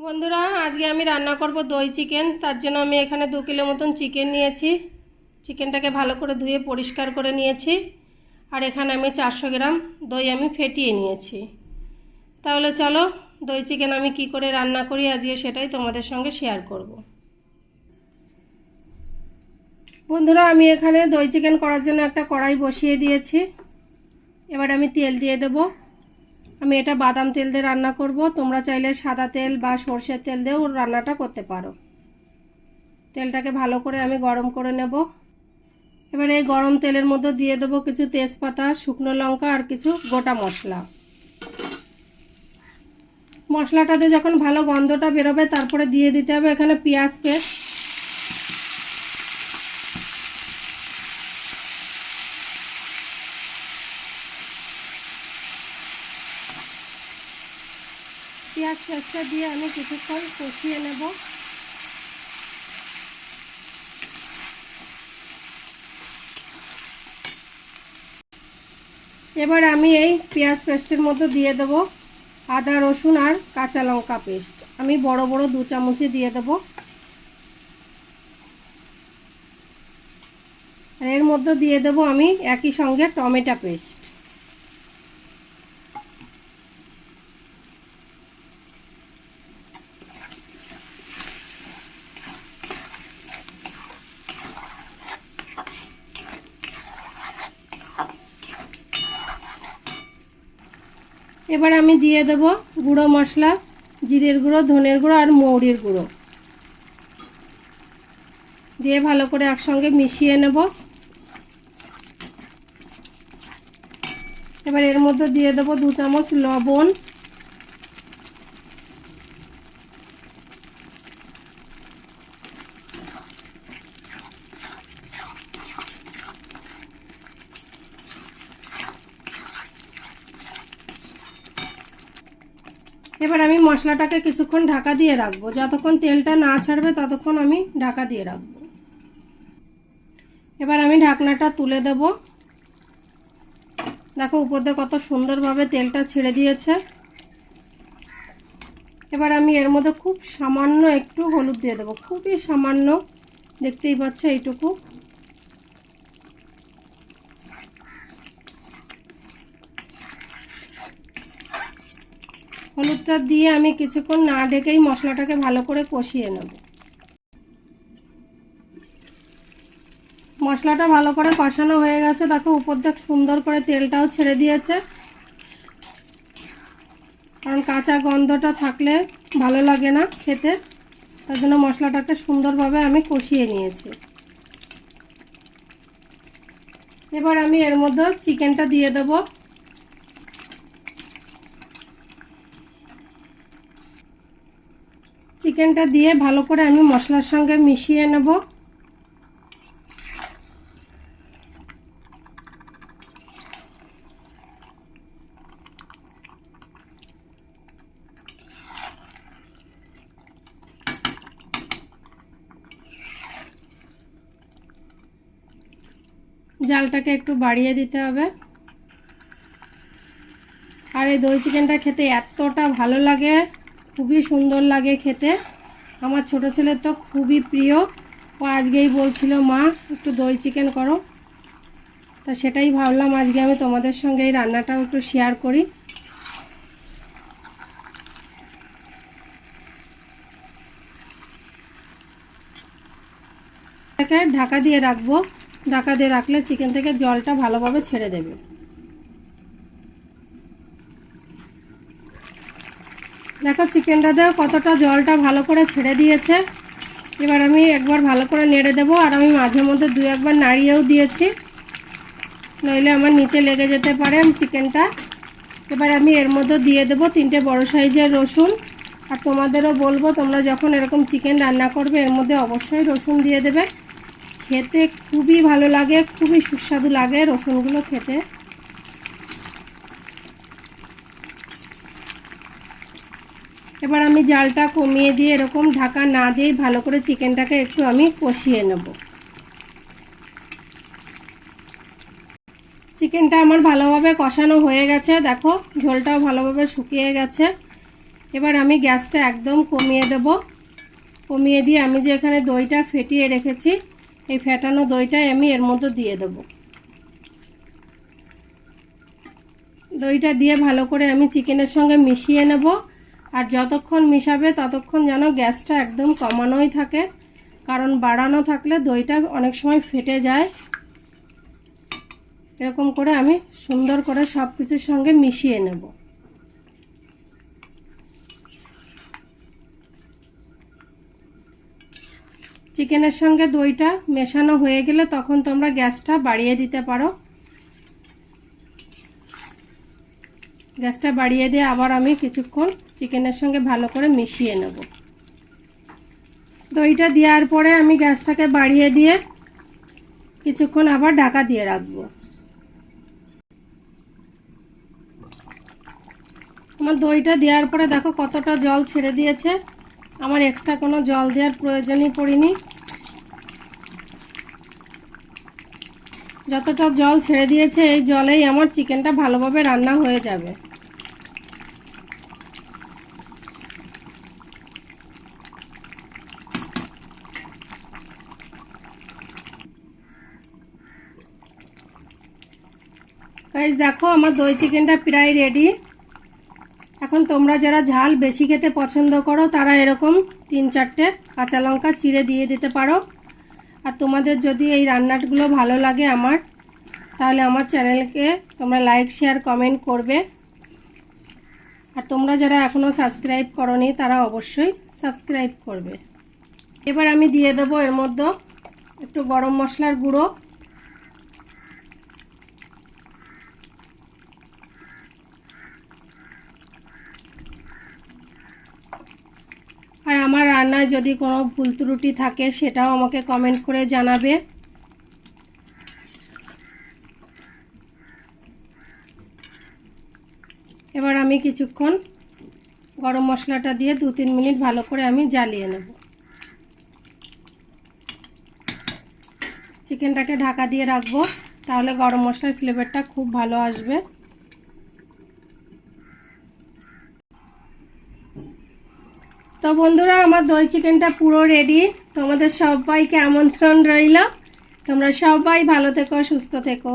বন্ধুরা, আজকে আমি রান্না করব দই চিকেন। তার জন্য আমি এখানে দু কিলো মতন চিকেন নিয়েছি। চিকেনটাকে ভালো করে ধুয়ে পরিষ্কার করে নিয়েছি। আর এখানে আমি চারশো গ্রাম দই আমি ফেটিয়ে নিয়েছি। তাহলে চলো, দই চিকেন আমি কি করে রান্না করি আজকে সেটাই তোমাদের সঙ্গে শেয়ার করব। বন্ধুরা, আমি এখানে দই চিকেন করার জন্য একটা কড়াই বসিয়ে দিয়েছি। এবার আমি তেল দিয়ে দেবো। আমি এটা বাদাম তেল দিয়ে রান্না করব। তোমরা চাইলে সাদা তেল বা সর্ষের তেল দিয়েও রান্নাটা করতে পারো। তেলটাকে ভালো করে আমি গরম করে নেব। এবার এই গরম তেলের মধ্যে দিয়ে দেবো কিছু তেজপাতা, শুকনো লঙ্কা আর কিছু গোটা মশলা। মশলাটাতে যখন ভালো গন্ধটা বেরোবে, তারপরে দিয়ে দিতে হবে এখানে পেঁয়াজ পেস্ট। পেঁয়াজ পেঁয়াজটা দিয়ে আমি কিছুক্ষণ কষিয়ে নেব। এবার আমি এই পেঁয়াজ পেস্টের মধ্যে দিয়ে দেব আদা, রসুন আর কাঁচা লঙ্কা পেস্ট। আমি বড় বড় দু চামচে দিয়ে দেব। এর মধ্যে দিয়ে দেব আমি একই সঙ্গে টমেটো পেস্ট। এবার আমি দিয়ে দেব গুঁড়ো মশলা, জিরের গুঁড়ো, ধনের গুঁড়ো আর মৌরির গুঁড়ো। দিয়ে ভালো করে একসঙ্গে মিশিয়ে নেব। এবার এর মধ্যে দিয়ে দেব দু চামচ লবণ। এবার আমি মশলাটাকে কিছুক্ষণ ঢাকা দিয়ে রাখব। যতক্ষণ তেলটা না ছাড়বে, ততক্ষণ আমি ঢাকা দিয়ে রাখব। এবার আমি ঢাকনাটা তুলে দেব। দেখো, উপর দিয়ে কত সুন্দরভাবে তেলটা ছেড়ে দিয়েছে। এবার আমি এর মধ্যে খুব সামান্য একটু হলুদ দিয়ে দেবো। খুবই সামান্য, দেখতেই পাচ্ছ এইটুকু। হলুদটা দিয়ে আমি কিছুক্ষণ না ঢেকেই মশলাটাকে ভালো করে কষিয়ে নেব। মশলাটা ভালো করে কষানো হয়ে গেছে। দেখো উপর দেখ সুন্দর করে তেলটাও ছেড়ে দিয়েছে। কারণ কাঁচা গন্ধটা থাকলে ভালো লাগে না খেতে। তার জন্য মশলাটাকে সুন্দরভাবে আমি কষিয়ে নিয়েছি। এবার আমি এর মধ্যে চিকেনটা দিয়ে দেবো। চিকেনটা দিয়ে ভালো করে আমি মশলার সঙ্গে মিশিয়ে নেব। জালটাকে একটু বাড়িয়ে দিতে হবে। আর এই দই চিকেনটা খেতে এতটা ভালো লাগে। খুবই সুন্দর লাগে খেতে। আমার ছোট ছেলের তো খুবই প্রিয়। ও আজকেই বলছিল, মা, একটু দই চিকেন করো। তা সেটাই ভাবলাম, আজকে আমি তোমাদের সঙ্গে এই রান্নাটাও একটু শেয়ার করি। ঢাকা দিয়ে রাখব। ঢাকা দিয়ে রাখলে চিকেন থেকে জলটা ভালোভাবে ছেড়ে দেবে। দেখো চিকেনটা চিকেনটাতে কতটা জলটা ভালো করে ছেড়ে দিয়েছে। এবার আমি একবার ভালো করে নেড়ে দেবো, আর আমি মাঝে মধ্যে দু একবার নাড়িয়েও দিয়েছি। নইলে আমার নিচে লেগে যেতে পারে চিকেনটা। এবার আমি এর মধ্যে দিয়ে দেবো তিনটে বড় সাইজের রসুন। আর তোমাদেরও বলব, তোমরা যখন এরকম চিকেন রান্না করবে, এর মধ্যে অবশ্যই রসুন দিয়ে দেবে। খেতে খুবই ভালো লাগে, খুবই সুস্বাদু লাগে রসুনগুলো খেতে। এবার আমি জালটা কমিয়ে দিয়ে এরকম ঢাকা না দিয়ে ভালো করে চিকেনটাকে একটু আমি কষিয়ে নেব। চিকেনটা আমার ভালোভাবে কষানো হয়ে গেছে, দেখো ঝোলটাও ভালোভাবে শুকিয়ে গেছে। এবার আমি গ্যাসটা একদম কমিয়ে দেব। কমিয়ে দিয়ে আমি যে এখানে দইটা ফেটিয়ে রেখেছি, এই ফেটানো দইটাই আমি এর মধ্যে দিয়ে দেব। দইটা দিয়ে ভালো করে আমি চিকেনের সঙ্গে মিশিয়ে নেব। আর যতক্ষণ মিশাবে ততক্ষণ যেন গ্যাসটা একদম কমানোই থাকে, কারণ বাড়ানো থাকলে দইটা অনেক সময় ফেটে যায়। এরকম করে আমি সুন্দর করে সব কিছুর সঙ্গে মিশিয়ে নেব। চিকেনের সঙ্গে দইটা মেশানো হয়ে গেলে তখন তোমরা গ্যাসটা বাড়িয়ে দিতে পারো। গ্যাসটা বাড়িয়ে দিয়ে আবার আমি কিছুক্ষণ চিকেনের সঙ্গে ভালো করে মিশিয়ে নেব। দইটা দেওয়ার পরে আমি গ্যাসটাকে বাড়িয়ে দিয়ে কিছুক্ষণ আবার ঢাকা দিয়ে রাখব। আমার দইটা দেওয়ার পরে দেখো কতটা জল ছেড়ে দিয়েছে। আমার এক্সট্রা কোনো জল দেওয়ার প্রয়োজনই পড়িনি। যতটা জল ছেড়ে দিয়েছে, এই জলেই আমার চিকেনটা ভালোভাবে রান্না হয়ে যাবে। গাইজ দেখো, আমার দই চিকেনটা প্রায় রেডি এখন তোমরা যারা ঝাল বেশি খেতে পছন্দ করো, তারা এরকম তিন চারটে কাঁচা লঙ্কা চিড়ে দিয়ে দিতে পারো। আর তোমাদের যদি এই রান্নাগুলো ভালো লাগে আমার, তাহলে আমার চ্যানেলকে তোমরা লাইক শেয়ার কমেন্ট করবে। আর তোমরা যারা এখনও সাবস্ক্রাইব করনি, তারা অবশ্যই সাবস্ক্রাইব করবে। এবার আমি দিয়ে দেবো এর মধ্যে একটু গরম মশলার গুঁড়ো। আর আমার রান্নায় যদি কোনো ভুল ত্রুটি থাকে, সেটাও আমাকে কমেন্ট করে জানাবে। এবার আমি কিছুক্ষণ গরম মশলাটা দিয়ে দু তিন মিনিট ভালো করে আমি জ্বালিয়ে নেব। চিকেনটাকে ঢাকা দিয়ে রাখব, তাহলে গরম মশলার ফ্লেভারটা খুব ভালো আসবে। তো বন্ধুরা, আমার দই চিকেনটা পুরো রেডি তোমাদের সবাইকে আমন্ত্রণ রইল। তোমরা সবাই ভালো থেকো, সুস্থ থেকো।